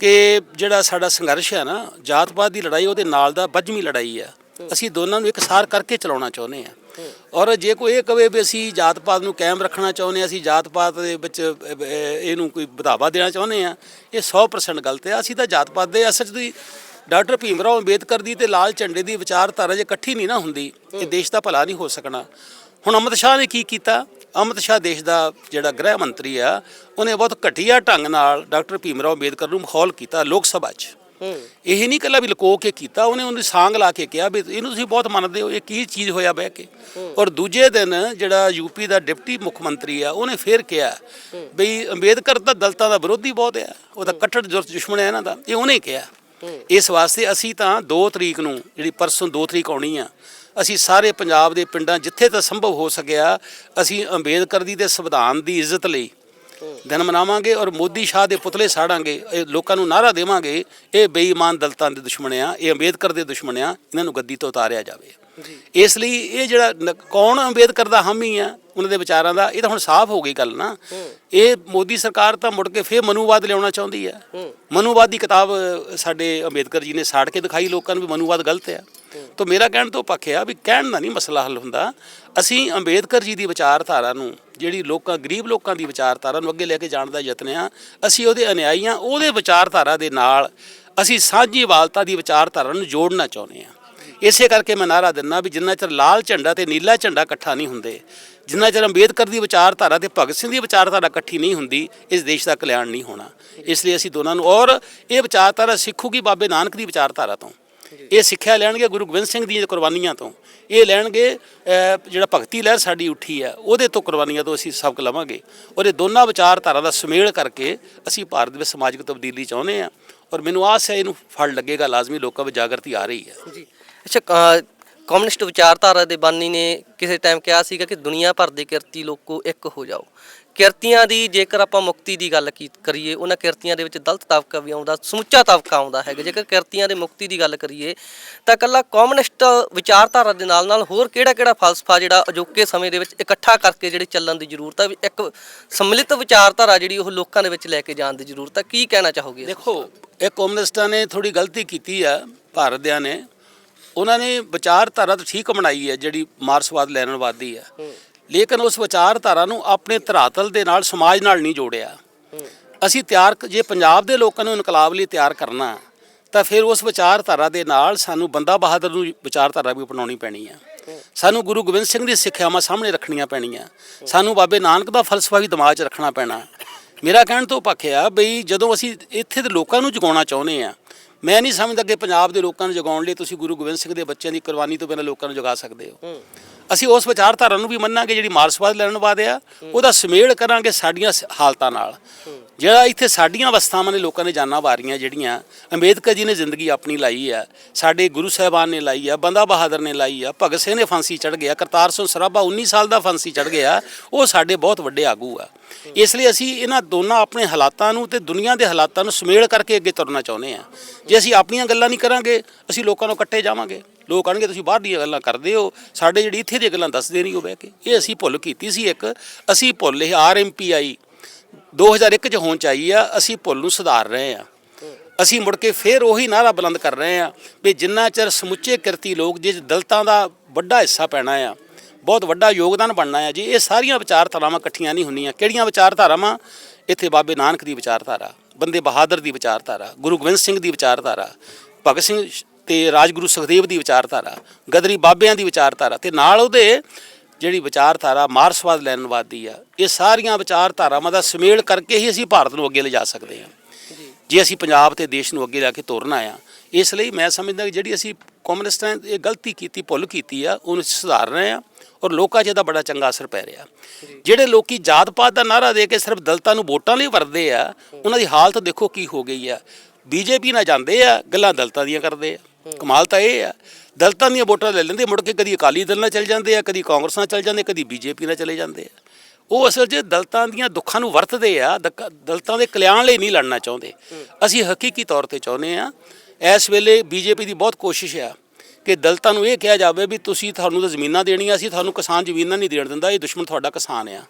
ਕਿ ਜਿਹੜਾ ਸਾਡਾ ਸੰਘਰਸ਼ ਹੈ ਨਾ ਜਾਤ-ਪਾਤ ਦੀ ਲੜਾਈ ਉਹਦੇ ਨਾਲ ਦਾ ਵੱਜਵੀਂ ਲੜਾਈ ਆ। ਅਸੀਂ ਦੋਨਾਂ ਨੂੰ ਇਕਸਾਰ ਕਰਕੇ ਚਲਾਉਣਾ ਚਾਹੁੰਦੇ ਆ। ਔਰ ਜੇ ਕੋਈ ਇਹ ਕਵੇ ਵੀ ਅਸੀਂ ਜਾਤ-ਪਾਤ ਨੂੰ ਕਾਇਮ ਰੱਖਣਾ ਚਾਹੁੰਦੇ ਆ, ਅਸੀਂ ਜਾਤ-ਪਾਤ ਦੇ ਵਿੱਚ ਇਹਨੂੰ ਕੋਈ ਵਧਾਵਾ ਦੇਣਾ ਚਾਹੁੰਦੇ ਆ, ਇਹ 100% ਗਲਤ ਹੈ ਅਸੀਂ ਤਾਂ ਜਾਤ-ਪਾਤ ਦੇ ਅਸਲ 'ਚ ਦੀ, ਡਾਕਟਰ ਭੀਮ ਰਾਓ ਅੰਬੇਦਕਰ ਦੀ ਤੇ ਲਾਲ ਝੰਡੇ ਦੀ ਵਿਚਾਰਧਾਰਾ ਜੇ ਇਕੱਠੀ ਨਹੀਂ ਨਾ ਹੁੰਦੀ, ਇਹ ਦੇਸ਼ ਦਾ ਭਲਾ ਨਹੀਂ ਹੋ ਸਕਣਾ। ਹੁਣ ਅਮਿਤ ਸ਼ਾਹ ਨੇ ਕੀ ਕੀਤਾ? ਅਮਿਤ ਸ਼ਾਹ ਦੇਸ਼ ਦਾ ਜਿਹੜਾ ਗ੍ਰਹਿ ਮੰਤਰੀ ਆ ਉਹਨੇ ਬਹੁਤ ਘਟੀਆ ਢੰਗ ਨਾਲ ਡਾਕਟਰ ਭੀਮ ਰਾਓ ਅੰਬੇਦਕਰ ਨੂੰ ਮਖੌਲ ਕੀਤਾ ਲੋਕ ਸਭਾ 'ਚ। ਇਹ ਨਹੀਂ ਕੱਲਾ ਵੀ ਲੁਕੋ ਕੇ ਕੀਤਾ ਉਹਨੇ ਉਹਨੂੰ ਸਾਂਗ ਲਾ ਕੇ ਕਿਹਾ ਵੀ ਇਹਨੂੰ ਤੁਸੀਂ ਬਹੁਤ ਮੰਨਦੇ ਹੋ ਇਹ ਕੀ ਚੀਜ਼ ਹੋਇਆ ਬਹਿ ਕੇ। ਔਰ ਦੂਜੇ ਦਿਨ ਜਿਹੜਾ ਯੂਪੀ ਦਾ ਡਿਪਟੀ ਮੁੱਖ ਮੰਤਰੀ ਆ ਉਹਨੇ ਫੇਰ ਕਿਹਾ ਬਈ ਅੰਬੇਦਕਰ ਤਾਂ ਦਲਤਾਂ ਦਾ ਵਿਰੋਧੀ ਬਹੁਤ ਆ ਉਹ ਤਾਂ ਕੱਟੜ ਦੁਸ਼ਮਣ ਮਣ ਹੈ ਇਹਨਾਂ ਦਾ ਇਹ ਉਹਨੇ ਕਿਹਾ। ਇਸ ਵਾਸਤੇ ਅਸੀਂ ਤਾਂ 2 ਤਰੀਕ ਨੂੰ ਜਿਹੜੀ ਪਰਸੋਂ 2 ਤਰੀਕ ਆਉਣੀ ਆ ਅਸੀਂ ਸਾਰੇ ਪੰਜਾਬ ਦੇ ਪਿੰਡਾਂ ਜਿੱਥੇ ਤਾਂ ਸੰਭਵ ਹੋ ਸਕਿਆ, ਅਸੀਂ ਅੰਬੇਦਕਰ ਦੀ ਤੇ ਸੰਵਿਧਾਨ ਦੀ ਇੱਜ਼ਤ ਲਈ ਦਿਨ ਮਨਾਵਾਂਗੇ ਔਰ ਮੋਦੀ ਸ਼ਾਹ ਦੇ ਪੁਤਲੇ ਸਾੜਾਂਗੇ ਇਹ ਲੋਕਾਂ ਨੂੰ ਨਾਰਾ ਦੇਵਾਂਗੇ ਇਹ ਬੇਈਮਾਨ ਦਲਤਾਂ ਦੇ ਦੁਸ਼ਮਣ ਆ ਇਹ ਅੰਬੇਦਕਰ ਦੇ ਦੁਸ਼ਮਣ ਆ ਇਹਨਾਂ ਨੂੰ ਗੱਦੀ ਤੋਂ ਉਤਾਰਿਆ ਜਾਵੇ। ਇਸ ਲਈ ਇਹ ਜਿਹੜਾ ਕੌਣ ਅੰਬੇਦਕਰ ਦਾ ਹਾਮੀ ਆ ਉਹਨਾਂ ਦੇ ਵਿਚਾਰਾਂ ਦਾ ਇਹ ਤਾਂ ਹੁਣ ਸਾਫ਼ ਹੋ ਗਈ ਗੱਲ ਨਾ। ਇਹ ਮੋਦੀ ਸਰਕਾਰ ਤਾਂ ਮੁੜ ਕੇ ਫੇਰ ਮਨੂਵਾਦ ਲਿਆਉਣਾ ਚਾਹੁੰਦੀ ਆ। ਮਨੂਵਾਦ ਦੀ ਕਿਤਾਬ ਸਾਡੇ ਅੰਬੇਦਕਰ ਜੀ ਨੇ ਸਾੜ ਕੇ ਦਿਖਾਈ ਲੋਕਾਂ ਨੂੰ ਵੀ ਮਨੂਵਾਦ ਗਲਤ ਆ। ਤਾਂ ਮੇਰਾ ਕਹਿਣ ਤੋਂ ਪੱਖ ਆ ਵੀ ਕਹਿਣ ਦਾ ਨਹੀਂ ਮਸਲਾ ਹੱਲ ਹੁੰਦਾ। ਅਸੀਂ ਅੰਬੇਦਕਰ ਜੀ ਦੀ ਵਿਚਾਰਧਾਰਾ ਨੂੰ ਜਿਹੜੀ ਲੋਕਾਂ, ਗਰੀਬ ਲੋਕਾਂ ਦੀ ਵਿਚਾਰਧਾਰਾ ਨੂੰ ਅੱਗੇ ਲੈ ਕੇ ਜਾਣ ਦਾ ਯਤਨ ਆ, ਅਸੀਂ ਉਹਦੇ ਅਨਿਆਈ ਅਨੁਯਾਈਆਂ ਉਹਦੇ ਵਿਚਾਰਧਾਰਾ ਦੇ ਨਾਲ ਅਸੀਂ ਸਾਂਝੀ ਵਾਲਤਾ ਦੀ ਵਿਚਾਰਧਾਰਾ ਨੂੰ ਜੋੜਨਾ ਚਾਹੁੰਦੇ ਆ। ਇਸੇ ਕਰਕੇ ਮੈਂ ਨਾਰਾ ਦਿੰਦਾ ਵੀ ਜਿੰਨਾ ਚਿਰ ਲਾਲ ਝੰਡਾ ਤੇ ਨੀਲਾ ਝੰਡਾ ਇਕੱਠਾ ਨਹੀਂ ਹੁੰਦੇ, ਜਿੰਨਾ ਚਿਰ ਅੰਬੇਦਕਰ ਦੀ ਵਿਚਾਰਧਾਰਾ ਤੇ ਭਗਤ ਸਿੰਘ ਦੀ ਵਿਚਾਰਧਾਰਾ ਇਕੱਠੀ ਨਹੀਂ ਹੁੰਦੀ, ਇਸ ਦੇਸ਼ ਦਾ ਕਲਿਆਣ ਨਹੀਂ ਹੋਣਾ। ਇਸ ਲਈ ਅਸੀਂ ਦੋਨਾਂ ਨੂੰ, ਔਰ ਇਹ ਵਿਚਾਰਧਾਰਾ ਸਿੱਖੂਗੀ ਬਾਬੇ ਨਾਨਕ ਦੀ ਵਿਚਾਰਧਾਰਾ ਤੋਂ। ਇਹ ਸਿੱਖਿਆ ਲੈਣਗੇ ਗੁਰੂ ਗੋਬਿੰਦ ਸਿੰਘ ਦੀਆਂ ਕੁਰਬਾਨੀਆਂ ਤੋਂ। ਇਹ ਲੈਣਗੇ ਜਿਹੜਾ ਭਗਤੀ ਲਹਿਰ ਸਾਡੀ ਉੱਠੀ ਹੈ, ਉਹਦੇ ਤੋਂ ਕੁਰਬਾਨੀਆਂ ਤੋਂ ਅਸੀਂ ਸਬਕ ਲਵਾਂਗੇ। ਔਰ ਇਹ ਦੋਨਾਂ ਵਿਚਾਰਧਾਰਾ ਦਾ ਸੁਮੇਲ ਕਰਕੇ ਅਸੀਂ ਭਾਰਤ ਵਿੱਚ ਸਮਾਜਿਕ ਤਬਦੀਲੀ ਚਾਹੁੰਦੇ ਆ ਔਰ ਮੈਨੂੰ ਆਸ ਹੈ ਇਹਨੂੰ ਫਲ ਲੱਗੇਗਾ, ਲਾਜ਼ਮੀ ਲੋਕਾਂ ਵਿੱਚ ਜਾਗਰਤੀ ਆ ਰਹੀ ਹੈ। ਜੀ। ਅੱਛਾ, ਕ- ਕਮਿਊਨਿਸਟ ਵਿਚਾਰਧਾਰਾ ਦੇ ਬਾਨੀ ਨੇ ਕਿਸੇ ਟਾਈਮ ਕਿਹਾ ਸੀਗਾ ਕਿ ਦੁਨੀਆ ਭਰ ਦੇ ਕਿਰਤੀ ਲੋਕੋ ਇੱਕ ਹੋ ਜਾਓ। ਕਿਰਤੀਆਂ ਦੀ ਜੇਕਰ ਆਪਾਂ ਮੁਕਤੀ ਦੀ ਗੱਲ ਕੀ ਕਰੀਏ ਉਹਨਾਂ ਕਿਰਤੀਆਂ ਦੇ ਵਿੱਚ ਦਲਿਤ ਤਬਕਾ ਵੀ ਆਉਂਦਾ ਸਮੁੱਚਾ ਤਬਕਾ ਆਉਂਦਾ ਹੈਗਾ। ਜੇਕਰ ਕਿਰਤੀਆਂ ਦੇ ਮੁਕਤੀ ਦੀ ਗੱਲ ਕਰੀਏ ਤਾਂ ਇਕੱਲਾ ਕਮਿਊਨਿਸਟ ਵਿਚਾਰਧਾਰਾ ਦੇ ਨਾਲ ਨਾਲ ਹੋਰ ਕਿਹੜਾ ਕਿਹੜਾ ਫਲਸਫਾ ਜਿਹੜਾ ਅਜੋਕੇ ਸਮੇਂ ਦੇ ਵਿੱਚ ਇਕੱਠਾ ਕਰਕੇ ਜਿਹੜੇ ਚੱਲਣ ਦੀ ਜ਼ਰੂਰਤ ਹੈ ਵੀ ਇੱਕ ਸੰਮਿਲਿਤ ਵਿਚਾਰਧਾਰਾ ਜਿਹੜੀ ਉਹ ਲੋਕਾਂ ਦੇ ਵਿੱਚ ਲੈ ਕੇ ਜਾਣ ਦੀ ਜ਼ਰੂਰਤ ਹੈ ਕੀ ਕਹਿਣਾ ਚਾਹੋਗੇ ਦੇਖੋ ਇਹ ਕਮਿਊਨਿਸਟਾਂ ਨੇ ਥੋੜੀ ਗਲਤੀ ਕੀਤੀ ਆ ਭਾਰਤ ਦਿਆਂ ਨੇ। ਉਹਨਾਂ ਨੇ ਵਿਚਾਰਧਾਰਾ ਤਾਂ ਠੀਕ ਬਣਾਈ ਹੈ, ਜਿਹੜੀ ਮਾਰਕਸਵਾਦ ਲੈਣਵਾਦੀ ਆ ਲੇਕਿਨ ਉਸ ਵਿਚਾਰਧਾਰਾ ਨੂੰ ਆਪਣੇ ਧਰਾਤਲ ਦੇ ਨਾਲ, ਸਮਾਜ ਨਾਲ ਨਹੀਂ ਜੋੜਿਆ। ਅਸੀਂ ਤਿਆਰ ਜੇ ਪੰਜਾਬ ਦੇ ਲੋਕਾਂ ਨੂੰ ਇਨਕਲਾਬ ਲਈ ਤਿਆਰ ਕਰਨਾ ਤਾਂ ਫਿਰ ਉਸ ਵਿਚਾਰਧਾਰਾ ਦੇ ਨਾਲ ਸਾਨੂੰ ਬੰਦਾ ਬਹਾਦਰ ਨੂੰ ਵਿਚਾਰਧਾਰਾ ਵੀ ਅਪਣਾਉਣੀ ਪੈਣੀ ਆ ਸਾਨੂੰ ਗੁਰੂ ਗੋਬਿੰਦ ਸਿੰਘ ਦੀ ਸਿੱਖਿਆਵਾਂ ਸਾਹਮਣੇ ਰੱਖਣੀਆਂ ਪੈਣੀਆਂ। ਸਾਨੂੰ ਬਾਬੇ ਨਾਨਕ ਦਾ ਫਲਸਫਾ ਵੀ ਦਿਮਾਗ 'ਚ ਰੱਖਣਾ ਪੈਣਾ। ਮੇਰਾ ਕਹਿਣ ਤੋਂ ਪੱਖ ਆ ਬਈ ਜਦੋਂ ਅਸੀਂ ਇੱਥੇ ਦੇ ਲੋਕਾਂ ਨੂੰ ਜਗਾਉਣਾ ਚਾਹੁੰਦੇ ਆ ਮੈਂ ਨਹੀਂ ਸਮਝਦਾ ਕਿ ਪੰਜਾਬ ਦੇ ਲੋਕਾਂ ਨੂੰ ਜਗਾਉਣ ਲਈ ਤੁਸੀਂ ਗੁਰੂ ਗੋਬਿੰਦ ਸਿੰਘ ਦੇ ਬੱਚਿਆਂ ਦੀ ਕੁਰਬਾਨੀ ਤੋਂ ਬਿਨਾਂ ਲੋਕਾਂ ਨੂੰ ਜਗਾ ਸਕਦੇ ਹੋ। ਅਸੀਂ ਉਸ ਵਿਚਾਰਧਾਰਾ ਨੂੰ ਵੀ ਮੰਨਾਂਗੇ ਜਿਹੜੀ ਮਾਰਸਵਾਦ ਲੈਣਵਾਦ ਆ ਉਹਦਾ ਸੁਮੇਲ ਕਰਾਂਗੇ ਸਾਡੀਆਂ ਹਾਲਤਾਂ ਨਾਲ। ਜਿਹੜਾ ਇੱਥੇ ਸਾਡੀਆਂ ਅਵਸਥਾਵਾਂ ਨੇ ਲੋਕਾਂ ਨੇ ਜਾਨਾਂ ਵਾਰੀਆਂ ਜਿਹੜੀਆਂ, ਅੰਬੇਦਕਰ ਜੀ ਨੇ ਜ਼ਿੰਦਗੀ ਆਪਣੀ ਲਾਈ ਆ, ਸਾਡੇ ਗੁਰੂ ਸਾਹਿਬਾਨ ਨੇ ਲਾਈ ਆ, ਬੰਦਾ ਬਹਾਦਰ ਨੇ ਲਾਈ ਆ, ਭਗਤ ਸਿੰਘ ਨੇ ਫਾਂਸੀ ਚੜ ਗਿਆ, ਕਰਤਾਰ ਸਿੰਘ ਸਰਾਭਾ 19 ਸਾਲ ਦਾ ਫਾਂਸੀ ਚੜ ਗਿਆ, ਉਹ ਸਾਡੇ ਬਹੁਤ ਵੱਡੇ ਆਗੂ ਆ। ਇਸ ਲਈ ਅਸੀਂ ਇਹਨਾਂ ਦੋਨਾਂ ਆਪਣੇ ਹਾਲਾਤਾਂ ਨੂੰ ਤੇ ਦੁਨੀਆ ਦੇ ਹਾਲਾਤਾਂ ਨੂੰ ਸੁਮੇਲ ਕਰਕੇ ਅੱਗੇ ਤੁਰਨਾ ਚਾਹੁੰਦੇ ਆ। ਜੇ ਅਸੀਂ ਆਪਣੀਆਂ ਗੱਲਾਂ ਨਹੀਂ ਕਰਾਂਗੇ, ਅਸੀਂ ਲੋਕਾਂ ਨੂੰ ਇਕੱਠੇ ਜਾਵਾਂਗੇ। ਲੋਕ ਕਹਿਣਗੇ ਤੁਸੀਂ ਬਾਹਰ ਦੀਆਂ ਗੱਲਾਂ ਕਰਦੇ ਹੋ, ਸਾਡੇ ਜਿਹੜੀ ਇੱਥੇ ਦੀਆਂ ਗੱਲਾਂ ਦੱਸਦੇ ਨਹੀਂ ਹੋ ਬਹਿ ਕੇ। ਇਹ ਅਸੀਂ ਭੁੱਲ ਕੀਤੀ ਸੀ ਇੱਕ, ਅਸੀਂ ਭੁੱਲ ਇਹ ਆਰਐਮਪੀਆਈ 2001 ਚ ਹੋਣ ਆਈ ਆ, ਅਸੀਂ ਭੁੱਲ ਨੂੰ ਸੁਧਾਰ ਰਹੇ ਆ। ਅਸੀਂ ਮੁੜ ਕੇ ਫੇਰ ਉਹੀ ਨਾਰਾ ਬੁਲੰਦ ਕਰ ਰਹੇ ਆ ਵੀ ਜਿੰਨਾ ਚਿਰ ਸਮੁੱਚੇ ਕਿਰਤੀ ਲੋਕ ਜਿਸ ਦਲਤਾਂ ਦਾ ਵੱਡਾ ਹਿੱਸਾ ਪੈਣਾ ਆ, ਬਹੁਤ ਵੱਡਾ ਯੋਗਦਾਨ ਬਣਨਾ ਆ ਜੀ, ਇਹ ਸਾਰੀਆਂ ਵਿਚਾਰਧਾਰਾਵਾਂ ਇਕੱਠੀਆਂ ਨਹੀਂ ਹੁੰਦੀਆਂ। ਕਿਹੜੀਆਂ ਵਿਚਾਰਧਾਰਾਵਾਂ? ਇੱਥੇ ਬਾਬੇ ਨਾਨਕ ਦੀ ਵਿਚਾਰਧਾਰਾ, ਬੰਦੇ ਬਹਾਦਰ ਦੀ ਵਿਚਾਰਧਾਰਾ, ਗੁਰੂ ਗੋਬਿੰਦ ਸਿੰਘ ਦੀ ਵਿਚਾਰਧਾਰਾ, ਭਗਤ ਸਿੰਘ ਤੇ ਰਾਜਗੁਰੂ ਸੁਖਦੇਵ ਦੀ ਵਿਚਾਰਧਾਰਾ, ਗਦਰੀ ਬਾਬਿਆਂ ਦੀ ਵਿਚਾਰਧਾਰਾ ਤੇ ਨਾਲ ਉਹਦੇ ਜਿਹੜੀ ਵਿਚਾਰਧਾਰਾ ਮਾਰਸਵਾਦ ਲੈਣਵਾਦੀ ਆ ਇਹ ਸਾਰੀਆਂ ਵਿਚਾਰਧਾਰਾਵਾਂ ਦਾ ਸੁਮੇਲ ਕਰਕੇ ਹੀ ਅਸੀਂ ਭਾਰਤ ਨੂੰ ਅੱਗੇ ਲਿਜਾ ਸਕਦੇ ਹਾਂ। ਜੇ। ਅਸੀਂ ਪੰਜਾਬ ਤੇ ਦੇਸ਼ ਨੂੰ ਅੱਗੇ ਲੈ ਕੇ ਤੋਰਨਾ ਆ ਇਸ ਲਈ ਮੈਂ ਸਮਝਦਾ ਕਿ ਜਿਹੜੀ ਅਸੀਂ ਕਮਿਊਨਿਸਟਾਂ ਨੇ ਇਹ ਗਲਤੀ ਕੀਤੀ ਭੁੱਲ ਕੀਤੀ ਆ ਉਹਨੂੰ ਸੁਧਾਰ ਰਹੇ ਆ ਔਰ ਲੋਕਾਂ 'ਚ ਇਹਦਾ ਬੜਾ ਚੰਗਾ ਅਸਰ ਪੈ ਰਿਹਾ। ਜਿਹੜੇ ਲੋਕੀ ਜਾਤ ਪਾਤ ਦਾ ਨਾਰਾ ਦੇ ਕੇ ਸਿਰਫ ਦਲਤਾਂ ਨੂੰ ਵੋਟਾਂ ਲਈ ਵਰਦੇ ਆ ਉਹਨਾਂ ਦੀ ਹਾਲਤ ਦੇਖੋ ਕੀ ਹੋ ਗਈ ਆ। ਬੀਜੇਪੀ ਨਾਲ ਜਾਂਦੇ ਆ ਗੱਲਾਂ ਦਲਤਾਂ ਦੀਆਂ ਕਰਦੇ ਆ। ਕਮਾਲ ਤਾਂ ਇਹ ਆ। ਦਲਤਾਂ ਦੀਆਂ ਵੋਟਾਂ ਲੈ ਲੈਂਦੇ, ਮੁੜ ਕੇ ਕਦੀ ਅਕਾਲੀ ਦਲ ਨਾਲ ਚੱਲ ਜਾਂਦੇ ਆ, ਕਦੀ ਕਾਂਗਰਸ ਨਾਲ ਚੱਲ ਜਾਂਦੇ, ਕਦੀ ਬੀਜੇਪੀ ਨਾਲ ਚਲੇ ਜਾਂਦੇ ਆ। ਉਹ ਅਸਲ 'ਚ ਦਲਤਾਂ ਦੀਆਂ ਦੁੱਖਾਂ ਨੂੰ ਵਰਤਦੇ ਆ ਦਲਤਾਂ ਦੇ ਕਲਿਆਣ ਲਈ ਨਹੀਂ ਲੜਨਾ ਚਾਹੁੰਦੇ। ਅਸੀਂ ਹਕੀਕੀ ਤੌਰ ਤੇ ਚਾਹੁੰਦੇ ਆ, ਇਸ ਵੇਲੇ ਬੀਜੇਪੀ ਦੀ ਬਹੁਤ ਕੋਸ਼ਿਸ਼ ਆ ਕਿ ਦਲਤਾਂ ਨੂੰ ਇਹ ਕਿਹਾ ਜਾਵੇ ਵੀ ਤੁਸੀਂ ਤੁਹਾਨੂੰ ਤਾਂ ਜ਼ਮੀਨਾਂ ਦੇਣੀਆਂ ਅਸੀਂ ਤੁਹਾਨੂੰ ਕਿਸਾਨ ਜ਼ਮੀਨਾਂ ਨਹੀਂ ਦੇਣ ਦਿੰਦਾ, ਇਹ ਦੁਸ਼ਮਣ ਤੁਹਾਡਾ ਕਿਸਾਨ ਆ।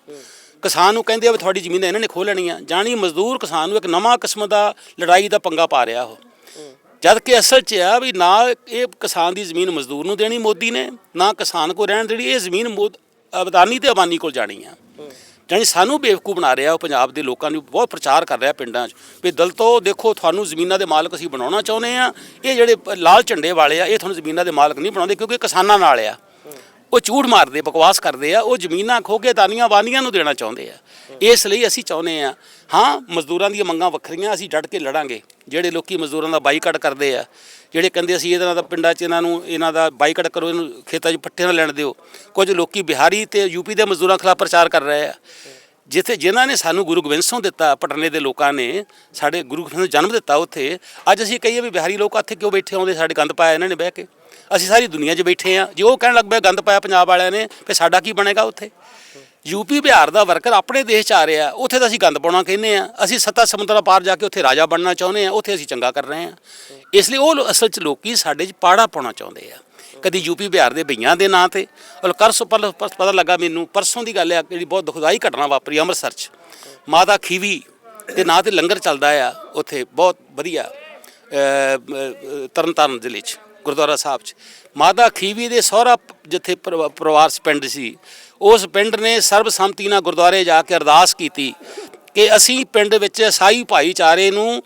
ਕਿਸਾਨ ਨੂੰ ਕਹਿੰਦੇ ਆ ਵੀ ਤੁਹਾਡੀ ਜ਼ਮੀਨਾਂ ਇਹਨਾਂ ਨੇ ਖੋਹ ਲੈਣੀਆਂ, ਜਾਣੀ ਮਜ਼ਦੂਰ ਕਿਸਾਨ ਨੂੰ ਇੱਕ ਨਵਾਂ ਕਿਸਮ ਦਾ ਲੜਾਈ ਦਾ ਪੰਗਾ ਪਾ ਰਿਹਾ ਉਹ। ਜਦ ਕਿ ਅਸਲ 'ਚ ਆ ਵੀ ਨਾ ਇਹ ਕਿਸਾਨ ਦੀ ਜ਼ਮੀਨ ਮਜ਼ਦੂਰ ਨੂੰ ਦੇਣੀ ਮੋਦੀ ਨੇ, ਨਾ ਕਿਸਾਨ ਕੋ ਰਹਿਣ ਦੇਣੀ, ਇਹ ਜ਼ਮੀਨ ਮੋਦ ਅਬਦਾਨੀ ਤੇ ਅਬਾਨੀ ਕੋਲ ਜਾਣੀ ਆ। ਜਾਣੀ ਸਾਨੂੰ ਬੇਵਕੂ ਬਣਾ ਰਿਹਾ ਉਹ ਪੰਜਾਬ ਦੇ ਲੋਕਾਂ ਨੂੰ, ਬਹੁਤ ਪ੍ਰਚਾਰ ਕਰ ਰਿਹਾ ਪਿੰਡਾਂ 'ਚ ਵੀ ਦਲਤੋ ਦੇਖੋ ਤੁਹਾਨੂੰ ਜ਼ਮੀਨਾਂ ਦੇ ਮਾਲਕ ਅਸੀਂ ਬਣਾਉਣਾ ਚਾਹੁੰਦੇ ਆ, ਇਹ ਜਿਹੜੇ ਲਾਲ ਝੰਡੇ ਵਾਲੇ ਆ, ਇਹ ਤੁਹਾਨੂੰ ਜ਼ਮੀਨਾਂ ਦੇ ਮਾਲਕ ਨਹੀਂ ਬਣਾਉਂਦੇ ਕਿਉਂਕਿ ਕਿਸਾਨਾਂ ਨਾਲ ਆ। ਉਹ ਝੂਠ ਮਾਰਦੇ, ਬਕਵਾਸ ਕਰਦੇ ਆ, ਉਹ ਜ਼ਮੀਨਾਂ ਖੋ ਕੇ ਦਾਨੀਆਂ ਵਾਨੀਆਂ ਨੂੰ ਦੇਣਾ ਚਾਹੁੰਦੇ ਆ। ਇਸ ਲਈ ਅਸੀਂ ਚਾਹੁੰਦੇ ਆ, ਹਾਂ, ਮਜ਼ਦੂਰਾਂ ਦੀਆਂ ਮੰਗਾਂ ਵੱਖਰੀਆਂ, ਅਸੀਂ ਡਟ ਕੇ ਲੜਾਂਗੇ। ਜਿਹੜੇ ਲੋਕੀ ਮਜ਼ਦੂਰਾਂ ਦਾ ਬਾਈਕਾਟ ਕਰਦੇ ਆ, ਜਿਹੜੇ ਕਹਿੰਦੇ ਅਸੀਂ ਇਹਨਾਂ ਦਾ ਪਿੰਡਾਂ 'ਚ ਇਹਨਾਂ ਨੂੰ, ਇਹਨਾਂ ਦਾ ਬਾਈਕਾਟ ਕਰੋ, ਇਹਨੂੰ ਖੇਤਾਂ 'ਚ ਪੱਠੇ ਨਾ ਲੈਣ ਦਿਓ। ਕੁਝ ਲੋਕੀ ਬਿਹਾਰੀ ਤੇ ਯੂਪੀ ਦੇ ਮਜ਼ਦੂਰਾਂ ਖਿਲਾਫ ਪ੍ਰਚਾਰ ਕਰ ਰਹੇ ਆ। ਜਿੱਥੇ ਜਿਨ੍ਹਾਂ ਨੇ ਸਾਨੂੰ ਗੁਰੂ ਗੋਬਿੰਦ ਸਿੰਘ ਦਿੱਤਾ, ਪਟਨੇ ਦੇ ਲੋਕਾਂ ਨੇ, ਸਾਡੇ ਗੁਰੂ ਗੋਬਿੰਦ ਜਨਮ ਦਿੱਤਾ ਉੱਥੇ। ਅੱਜ ਅਸੀਂ ਕਹੀਏ ਵੀ ਬਿਹਾਰੀ ਲੋਕ ਇੱਥੇ ਕਿਉਂ ਬੈਠੇ ਆਉਂਦੇ, ਸਾਡੇ ਗੰਦ ਪਾਇਆ ਇਹਨਾਂ ਨੇ ਬਹਿ ਕੇ। ਅਸੀਂ ਸਾਰੀ ਦੁਨੀਆ 'ਚ ਬੈਠੇ ਆ ਜੇ ਉਹ ਕਹਿਣ ਲੱਗ ਪਿਆ ਗੰਦ ਪਾਇਆ ਪੰਜਾਬ ਵਾਲਿਆਂ ਨੇ, ਫਿਰ ਸਾਡਾ ਕੀ ਬਣੇਗਾ ਉੱਥੇ? ਯੂਪੀ ਬਿਹਾਰ ਦਾ ਵਰਕਰ ਆਪਣੇ ਦੇਸ਼ 'ਚ ਆ ਰਿਹਾ ਉੱਥੇ ਤਾਂ ਅਸੀਂ ਗੰਦ ਪਾਉਣਾ ਕਹਿੰਦੇ ਆ ਅਸੀਂ ਸੱਤਾ ਸਮੁੰਦਰਾਂ ਪਾਰ ਜਾ ਕੇ ਉੱਥੇ ਰਾਜਾ ਬਣਨਾ ਚਾਹੁੰਦੇ ਆ ਉੱਥੇ ਅਸੀਂ ਚੰਗਾ ਕਰ ਰਹੇ ਆ ਇਸ ਲਈ ਉਹ ਅਸਲ 'ਚ ਲੋਕੀ ਸਾਡੇ 'ਚ ਪਾੜਾ ਪਾਉਣਾ ਚਾਹੁੰਦੇ ਆ। ਕਦੀ ਯੂਪੀ ਬਿਹਾਰ ਦੇ ਬਈਆਂ ਦੇ ਨਾਂ ਤੇ। ਔਰ ਕਰਸ ਪਤਾ ਲੱਗਾ ਮੈਨੂੰ, ਪਰਸੋਂ ਦੀ ਗੱਲ ਆ, ਜਿਹੜੀ ਬਹੁਤ ਦੁਖਦਾਈ ਘਟਨਾ ਵਾਪਰੀ ਅੰਮ੍ਰਿਤਸਰ 'ਚ। ਮਾਤਾ ਖੀਵੀ ਦੇ ਨਾਂ ਤੇ ਲੰਗਰ ਚੱਲਦਾ ਆ ਉੱਥੇ, ਬਹੁਤ ਵਧੀਆ ਤਰਨਤਾਰਨ ਜ਼ਿਲ੍ਹੇ 'ਚ। ਗੁਰਦੁਆਰਾ ਸਾਹਿਬ 'ਚ। ਮਾਤਾ ਖੀਵੀ ਦੇ ਸਹੁਰਾ ਜਿੱਥੇ ਪਰਿਵਾ- ਪਰਿਵਾਰ ਪਿੰਡ ਸੀ, ਉਸ ਪਿੰਡ ਨੇ ਸਰਬਸੰਮਤੀ ਨਾਲ ਗੁਰਦੁਆਰੇ ਜਾ ਕੇ ਅਰਦਾਸ ਕੀਤੀ ਕਿ ਅਸੀਂ ਪਿੰਡ ਵਿੱਚ ਈਸਾਈ ਭਾਈਚਾਰੇ ਨੂੰ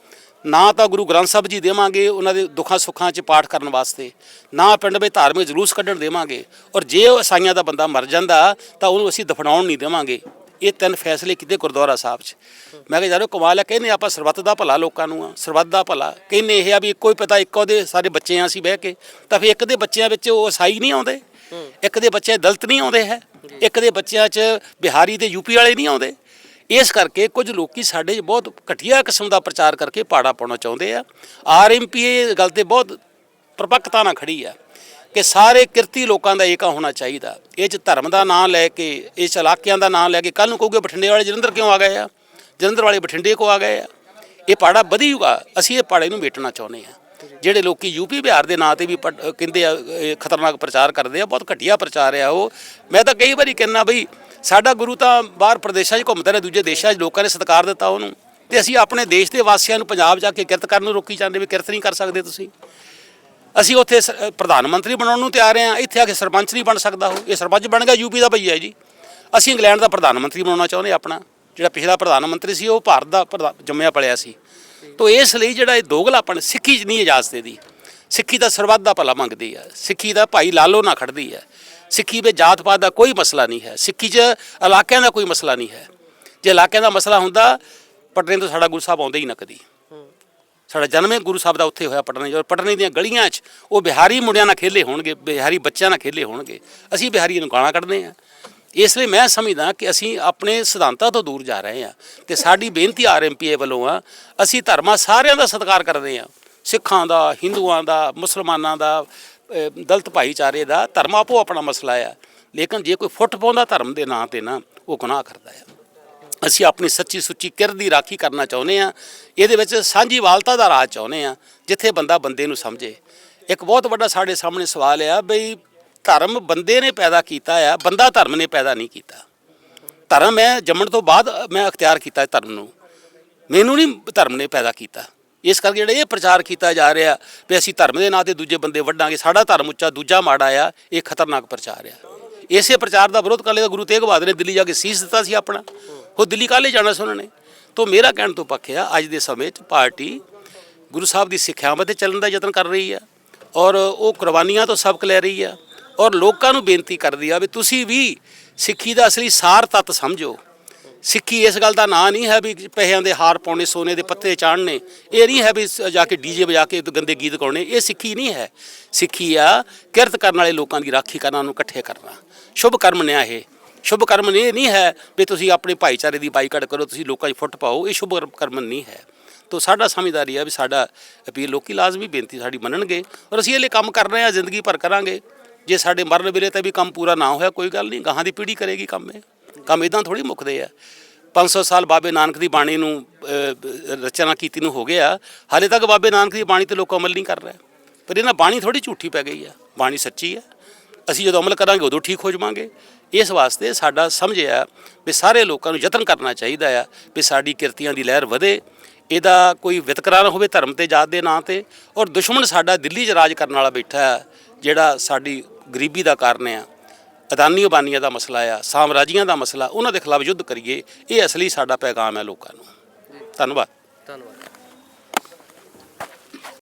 ਨਾ ਤਾਂ ਗੁਰੂ ਗ੍ਰੰਥ ਸਾਹਿਬ ਜੀ ਦੇਵਾਂਗੇ, ਉਹਨਾਂ ਦੇ ਦੁੱਖਾਂ ਸੁੱਖਾਂ 'ਚ ਪਾਠ ਕਰਨ ਵਾਸਤੇ, ਨਾ ਪਿੰਡ ਵਿੱਚ ਧਾਰਮਿਕ ਜਲੂਸ ਕੱਢਣ ਦੇਵਾਂਗੇ, ਔਰ ਜੇ ਉਹ ਈਸਾਈਆਂ ਦਾ ਬੰਦਾ ਮਰ ਜਾਂਦਾ, ਤਾਂ ਉਹਨੂੰ ਅਸੀਂ ਦਫਨਾਉਣ ਨਹੀਂ ਦੇਵਾਂਗੇ। ਇਹ ਤਿੰਨ ਫੈਸਲੇ ਕੀਤੇ ਗੁਰਦੁਆਰਾ ਸਾਹਿਬ 'ਚ। ਮੈਂ ਕਿਹਾ ਯਾਰੋ ਕਮਾਲ ਹੈ, ਕਹਿੰਦੇ ਆਪਾਂ ਸਰਬੱਤ ਦਾ ਭਲਾ ਲੋਕਾਂ ਨੂੰ ਆ, ਸਰਬੱਤ ਦਾ ਭਲਾ। ਕਹਿੰਦੇ ਇਹ ਆ ਵੀ ਇੱਕੋ ਹੀ ਪਤਾ, ਇੱਕੋ ਦੇ ਸਾਰੇ ਬੱਚੇ ਆ ਅਸੀਂ ਬਹਿ ਕੇ, ਤਾਂ ਫਿਰ ਇੱਕ ਦੇ ਬੱਚਿਆਂ ਵਿੱਚ ਉਹ ਈਸਾਈ ਨਹੀਂ ਆਉਂਦੇ, ਇੱਕ ਦੇ ਬੱਚੇ ਦਲਤ ਨਹੀਂ ਆਉਂਦੇ ਹੈ, ਇੱਕ ਦੇ ਬੱਚਿਆਂ 'ਚ ਬਿਹਾਰੀ ਤੇ ਯੂਪੀ ਵਾਲੇ ਨਹੀਂ ਆਉਂਦੇ। ਇਸ ਕਰਕੇ ਕੁਝ ਲੋਕੀ ਸਾਡੇ 'ਚ ਬਹੁਤ ਘਟੀਆ ਕਿਸਮ ਦਾ ਪ੍ਰਚਾਰ ਕਰਕੇ ਪਾੜਾ ਪਾਉਣਾ ਚਾਹੁੰਦੇ ਆ। ਆਰਐਮਪੀ ਇਹ ਗੱਲ ਤੇ ਬਹੁਤ ਪਰਪੱਕਤਾ ਨਾਲ ਖੜੀ ਆ। ਕਿ ਸਾਰੇ ਕਿਰਤੀ ਲੋਕਾਂ ਦਾ ਏਕਾ ਹੋਣਾ ਚਾਹੀਦਾ। ਇਹ ਚ ਧਰਮ ਦਾ ਨਾਂ ਲੈ ਕੇ ਇਸ ਇਲਾਕਿਆਂ ਦਾ ਨਾਂ ਲੈ ਕੇ ਕੱਲ ਨੂੰ ਕਹੋਗੇ ਬਠਿੰਡੇ ਵਾਲੇ ਜਲੰਧਰ ਕਿਉਂ ਆ ਗਏ ਆ? ਜਲੰਧਰ ਵਾਲੇ ਬਠਿੰਡੇ ਕੋ ਆ ਗਏ ਆ? ਇਹ ਪਾੜਾ ਵਧੇਗਾ ਅਸੀਂ ਇਹ ਪਾੜੇ ਨੂੰ ਵੇਟਣਾ ਚਾਹੁੰਦੇ ਆ ਜਿਹੜੇ ਲੋਕੀ ਯੂਪੀ ਬਿਹਾਰ ਦੇ ਨਾਂ ਤੇ ਵੀ ਪਟ- ਕਹਿੰਦੇ ਆ, ਇਹ ਖਤਰਨਾਕ ਪ੍ਰਚਾਰ ਕਰਦੇ ਆ, ਬਹੁਤ ਘਟੀਆ ਪ੍ਰਚਾਰ ਆ ਉਹ। ਮੈਂ ਤਾਂ ਕਈ ਵਾਰੀ ਕਹਿੰਦਾ ਬਈ, ਸਾਡਾ ਗੁਰੂ ਤਾਂ ਬਾਹਰ ਪ੍ਰਦੇਸ਼ਾਂ 'ਚ ਘੁੰਮਦਾ ਰਿਹਾ, ਦੂਜੇ ਦੇਸ਼ਾਂ 'ਚ ਲੋਕਾਂ ਨੇ ਸਤਿਕਾਰ ਦਿੱਤਾ ਉਹਨੂੰ। ਤੇ ਅਸੀਂ ਆਪਣੇ ਦੇਸ਼ ਦੇ ਵਾਸੀਆਂ ਨੂੰ ਪੰਜਾਬ ਜਾ ਕੇ ਕਿਰਤ ਕਰਨ ਨੂੰ ਰੋਕੀ ਜਾਂਦੇ ਵੀ ਕਿਰਤ ਨਹੀਂ ਕਰ ਸਕਦੇ ਤੁਸੀਂ। ਅਸੀਂ ਉੱਥੇ ਸ- ਪ੍ਰਧਾਨ ਮੰਤਰੀ ਬਣਾਉਣ ਨੂੰ ਤਿਆਰ ਹਾਂ। ਇੱਥੇ ਆ ਕੇ ਸਰਪੰਚ ਨਹੀਂ ਬਣ ਸਕਦਾ ਉਹ। ਇਹ ਸਰਪੰਚ ਬਣ ਗਿਆ ਯੂਪੀ ਦਾ ਭਈਆ ਜੀ। ਅਸੀਂ ਇੰਗਲੈਂਡ ਦਾ ਪ੍ਰਧਾਨ ਮੰਤਰੀ ਬਣਾਉਣਾ ਚਾਹੁੰਦੇ ਹਾਂ ਆਪਣਾ। ਜਿਹੜਾ ਪਿਛਲਾ ਪ੍ਰਧਾਨ ਮੰਤਰੀ ਸੀ, ਉਹ ਭਾਰਤ ਦਾ ਪ੍ਰਧਾ- ਜੰਮਿਆ ਪਲਿਆ ਸੀ। ਤੋ ਇਸ ਲਈ ਜਿਹੜਾ ਇਹ ਦੋਗਲਾਪਣ ਸਿੱਖੀ 'ਚ ਨਹੀਂ ਇਜਾਜ਼ਤ ਦੀ ਸਿੱਖੀ ਦਾ ਸਰਬੱਤ ਦਾ ਭਲਾ ਮੰਗਦੀ ਹੈ। ਸਿੱਖੀ ਦਾ ਭਾਈ ਲਾਲੋ ਨਾ ਖੜਦੀ ਹੈ। ਸਿੱਖੀ ਵਿੱਚ ਜਾਤ ਪਾਤ ਦਾ ਕੋਈ ਮਸਲਾ ਨਹੀਂ ਹੈ। ਸਿੱਖੀ 'ਚ ਇਲਾਕਿਆਂ ਦਾ ਕੋਈ ਮਸਲਾ ਨਹੀਂ ਹੈ। ਜੇ ਇਲਾਕਿਆਂ ਦਾ ਮਸਲਾ ਹੁੰਦਾ ਪਟਨੇ ਤੋਂ ਸਾਡਾ ਗੁਰੂ ਸਾਹਿਬ ਆਉਂਦੇ ਹੀ ਨਾ ਕਦੀ। ਸਾਡਾ ਜਨਮ ਹੀ ਗੁਰੂ ਸਾਹਿਬ ਦਾ ਉੱਥੇ ਹੋਇਆ ਪਟਨੇ ਜਦੋਂ ਪਟਨੇ ਦੀਆਂ ਗਲੀਆਂ 'ਚ ਉਹ ਬਿਹਾਰੀ ਮੁੰਡਿਆਂ ਨਾਲ ਖੇਲੇ ਹੋਣਗੇ, ਬਿਹਾਰੀ ਬੱਚਿਆਂ ਨਾਲ ਖੇਲੇ ਹੋਣਗੇ। ਅਸੀਂ ਬਿਹਾਰੀ ਨੂੰ ਗਾਲਾਂ ਕੱਢਦੇ ਆ ਇਸ ਲਈ ਮੈਂ ਸਮਝਦਾ ਕਿ ਅਸੀਂ ਆਪਣੇ ਸਿਧਾਂਤਾਂ ਤੋਂ ਦੂਰ ਜਾ ਰਹੇ ਹਾਂ ਤੇ ਸਾਡੀ ਬੇਨਤੀ ਆਰਐਮਪੀਏ ਵੱਲੋਂ ਆ, ਅਸੀਂ ਧਰਮਾਂ ਸਾਰਿਆਂ ਦਾ ਸਤਿਕਾਰ ਕਰਦੇ ਆ ਸਿੱਖਾਂ ਦਾ, ਹਿੰਦੂਆਂ ਦਾ, ਮੁਸਲਮਾਨਾਂ ਦਾ ਦਲਤ ਭਾਈਚਾਰੇ ਦਾ ਧਰਮ ਆਪੋ ਆਪਣਾ ਮਸਲਾ ਆ। ਲੇਕਿਨ ਜੇ ਕੋਈ ਫੁੱਟ ਪਾਉਂਦਾ ਧਰਮ ਦੇ ਨਾਂ ਤੇ ਨਾ, ਉਹ ਗੁਨਾਹ ਕਰਦਾ ਆ। ਅਸੀਂ ਆਪਣੀ ਸੱਚੀ ਸੁੱਚੀ ਕਿਰ ਦੀ ਰਾਖੀ ਕਰਨਾ ਚਾਹੁੰਦੇ ਆ ਇਹਦੇ ਵਿੱਚ ਸਾਂਝੀਵਾਲਤਾ ਦਾ ਰਾਜ ਚਾਹੁੰਦੇ ਆ ਜਿੱਥੇ ਬੰਦਾ ਬੰਦੇ ਨੂੰ ਸਮਝੇ। ਇੱਕ ਬਹੁਤ ਵੱਡਾ ਸਾਡੇ ਸਾਹਮਣੇ ਸਵਾਲ ਆ ਬਈ ਧਰਮ ਬੰਦੇ ਨੇ ਪੈਦਾ ਕੀਤਾ ਆ, ਬੰਦਾ ਧਰਮ ਨੇ ਪੈਦਾ ਨਹੀਂ ਕੀਤਾ। ਧਰਮ ਹੈ, ਜੰਮਣ ਤੋਂ ਬਾਅਦ ਮੈਂ ਅਖਤਿਆਰ ਕੀਤਾ ਧਰਮ ਨੂੰ। ਮੈਨੂੰ ਨਹੀਂ ਧਰਮ ਨੇ ਪੈਦਾ ਕੀਤਾ। ਇਸ ਕਰਕੇ ਜਿਹੜਾ ਇਹ ਪ੍ਰਚਾਰ ਕੀਤਾ ਜਾ ਰਿਹਾ ਵੀ ਅਸੀਂ ਧਰਮ ਦੇ ਨਾਂ ਤੇ ਦੂਜੇ ਬੰਦੇ ਵੱਢਾਂਗੇ, ਸਾਡਾ ਧਰਮ ਉੱਚਾ, ਦੂਜਾ ਮਾੜਾ ਆ, ਇਹ ਖਤਰਨਾਕ ਪ੍ਰਚਾਰ ਆ। ਇਸੇ ਪ੍ਰਚਾਰ ਦਾ ਵਿਰੋਧ ਕਰ ਲਿਆ ਗੁਰੂ ਤੇਗ ਬਹਾਦਰ ਨੇ, ਦਿੱਲੀ ਜਾ ਕੇ ਸੀਸ ਦਿੱਤਾ ਸੀ ਆਪਣਾ। ਉਹ ਦਿੱਲੀ ਕਾਹਲੇ ਜਾਣਾ ਸੀ ਉਹਨਾਂ ਨੇ। ਤੋਂ ਮੇਰਾ ਕਹਿਣ ਤੋਂ ਪੱਖ ਆ, ਅੱਜ ਦੇ ਸਮੇਂ 'ਚ ਪਾਰਟੀ ਗੁਰੂ ਸਾਹਿਬ ਦੀ ਸਿੱਖਿਆਵਾਂ ਤੇ ਚੱਲਣ ਦਾ ਯਤਨ ਕਰ ਰਹੀ ਆ ਔਰ ਉਹ ਕੁਰਬਾਨੀਆਂ ਤੋਂ ਸਬਕ ਲੈ ਰਹੀ ਆ ਔਰ ਲੋਕਾਂ ਨੂੰ ਬੇਨਤੀ ਕਰਦੀ ਆ ਵੀ ਤੁਸੀਂ ਵੀ ਸਿੱਖੀ ਦਾ ਅਸਲੀ ਸਾਰ ਤੱਤ ਸਮਝੋ। ਸਿੱਖੀ ਇਸ ਗੱਲ ਦਾ ਨਾਂ ਨਹੀਂ ਹੈ ਵੀ ਪੈਸਿਆਂ ਦੇ ਹਾਰ ਪਾਉਣੇ, ਸੋਨੇ ਦੇ ਪੱਤੇ ਚਾੜਨੇ ਇਹ ਨਹੀਂ ਹੈ ਵੀ ਜਾ ਕੇ ਡੀਜੇ ਵਜਾ ਕੇ ਗੰਦੇ ਗੀਤ ਗਾਉਣੇ, ਇਹ ਸਿੱਖੀ ਨਹੀਂ ਹੈ। ਸਿੱਖੀ ਆ ਕਿਰਤ ਕਰਨ ਵਾਲੇ ਲੋਕਾਂ ਦੀ ਰਾਖੀ ਕਰਨਾ, ਉਹਨੂੰ ਇਕੱਠੇ ਕਰਨਾ। ਸ਼ੁਭ ਕਰਮ ਨੇ ਇਹ। ਸ਼ੁਭ ਕਰਮ ਇਹ ਨਹੀਂ ਹੈ ਵੀ ਤੁਸੀਂ ਆਪਣੇ ਭਾਈਚਾਰੇ ਦੀ ਬਾਈਕਾਟ ਕਰੋ, ਤੁਸੀਂ ਲੋਕਾਂ 'ਚ ਫੁੱਟ ਪਾਓ, ਇਹ ਸ਼ੁਭ ਕਰਮ ਨਹੀਂ ਹੈ। ਤੋ ਸਾਡਾ ਸਮਝਦਾਰੀ ਆ ਵੀ ਸਾਡਾ ਅਪੀਲ, ਲੋਕੀ ਲਾਜ਼ਮੀ ਬੇਨਤੀ ਸਾਡੀ ਮੰਨਣਗੇ ਔਰ ਅਸੀਂ ਇਹ ਲਈ ਕੰਮ ਕਰ ਰਹੇ ਆ ਜ਼ਿੰਦਗੀ ਭਰ ਕਰਾਂਗੇ। ਜੇ ਸਾਡੇ ਮਰਨ ਵੇਲੇ ਤੇ ਵੀ ਕੰਮ ਪੂਰਾ ਨਾ ਹੋਇਆ, ਕੋਈ ਗੱਲ ਨਹੀਂ, ਗਾਹਾਂ ਦੀ ਪੀੜ੍ਹੀ ਕਰੇਗੀ ਕੰਮ ਇਹ। ਕੰਮ ਇਦਾਂ ਥੋੜੀ ਮੁੱਕਦੇ ਆ। 500 ਸਾਲ ਬਾਬੇ ਨਾਨਕ ਦੀ ਬਾਣੀ ਨੂੰ ਰਚਨਾ ਕੀਤੀ ਨੂੰ ਹੋ ਗਿਆ, ਹਾਲੇ ਤੱਕ ਬਾਬੇ ਨਾਨਕ ਦੀ ਬਾਣੀ ਤੇ ਲੋਕ ਅਮਲ ਨਹੀਂ ਕਰ ਰਹੇ। ਪਰ ਇਹਨਾਂ ਬਾਣੀ ਥੋੜੀ ਝੂਠੀ ਪੈ ਗਈ ਆ, ਬਾਣੀ ਸੱਚੀ ਆ। ਅਸੀਂ ਜਦੋਂ ਅਮਲ ਕਰਾਂਗੇ, ਉਦੋਂ ਠੀਕ ਹੋ ਜਾਵਾਂਗੇ। ਇਸ ਵਾਸਤੇ ਸਾਡਾ ਸਮਝਿਆ ਵੀ ਸਾਰੇ ਲੋਕਾਂ ਨੂੰ ਯਤਨ ਕਰਨਾ ਚਾਹੀਦਾ ਆ ਵੀ ਸਾਡੀ ਕਿਰਤੀਆਂ ਦੀ ਲਹਿਰ ਵਧੇ, ਇਹਦਾ ਕੋਈ ਵਿਤਕਰਾ ਨਾ ਹੋਵੇ ਧਰਮ ਤੇ ਜਾਤ ਦੇ ਨਾਂ ਤੇ ਔਰ ਦੁਸ਼ਮਣ ਸਾਡਾ ਦਿੱਲੀ 'ਚ ਰਾਜ ਕਰਨ ਵਾਲਾ ਬੈਠਾ ਹੈ ਜਿਹੜਾ ਸਾਡੀ ਗਰੀਬੀ ਦਾ ਕਾਰਨ ਆ ਅਦਾਨੀ ਅਬਾਨੀਆਂ ਦਾ ਮਸਲਾ ਆ, ਸਾਮਰਾਜੀਆਂ ਦਾ ਮਸਲਾ, ਉਹਨਾਂ ਦੇ ਖਿਲਾਫ ਯੁੱਧ ਕਰੀਏ, ਇਹ ਅਸਲੀ ਸਾਡਾ ਪੈਗਾਮ ਹੈ ਲੋਕਾਂ ਨੂੰ। ਧੰਨਵਾਦ।